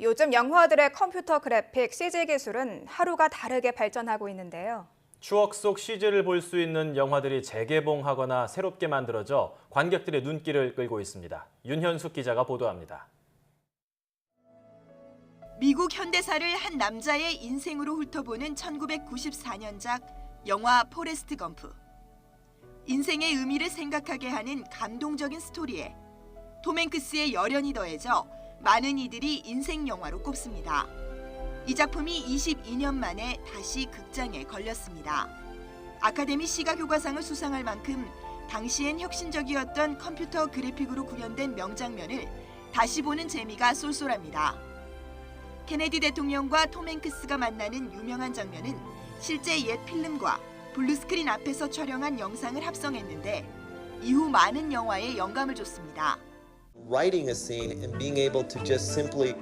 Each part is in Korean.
요즘 영화들의 컴퓨터 그래픽, CG 기술은 하루가 다르게 발전하고 있는데요. 추억 속 CG를 볼 수 있는 영화들이 재개봉하거나 새롭게 만들어져 관객들의 눈길을 끌고 있습니다. 윤현숙 기자가 보도합니다. 미국 현대사를 한 남자의 인생으로 훑어보는 1994년작 영화 포레스트 검프. 인생의 의미를 생각하게 하는 감동적인 스토리에 톰 행크스의 열연이 더해져 많은 이들이 인생 영화로 꼽습니다. 이 작품이 22년 만에 다시 극장에 걸렸습니다. 아카데미 시각 효과상을 수상할 만큼 당시엔 혁신적이었던 컴퓨터 그래픽으로 구현된 명장면을 다시 보는 재미가 쏠쏠합니다. 케네디 대통령과 톰 행크스가 만나는 유명한 장면은 실제 옛 필름과 블루스크린 앞에서 촬영한 영상을 합성했는데 이후 많은 영화에 영감을 줬습니다. writing a scene and being able to just simply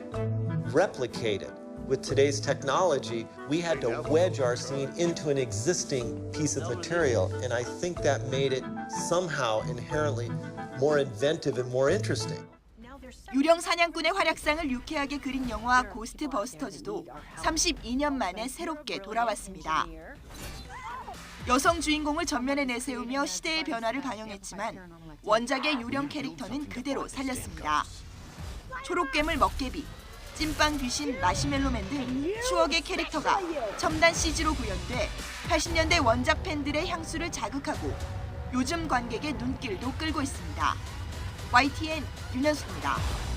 replicate it. With today's technology, we had to wedge our scene into an existing piece of material, and I think that made it somehow inherently more inventive and more interesting. 유령 사냥꾼의 활약상을 유쾌하게 그린 영화 고스트 버스터즈도 32년 만에 새롭게 돌아왔습니다. 여성 주인공을 전면에 내세우며 시대의 변화를 반영했지만 원작의 유령 캐릭터는 그대로 살렸습니다. 초록괴물 먹개비, 찐빵 귀신 마시멜로맨 등 추억의 캐릭터가 첨단 CG로 구현돼 80년대 원작 팬들의 향수를 자극하고 요즘 관객의 눈길도 끌고 있습니다. YTN 윤현수입니다.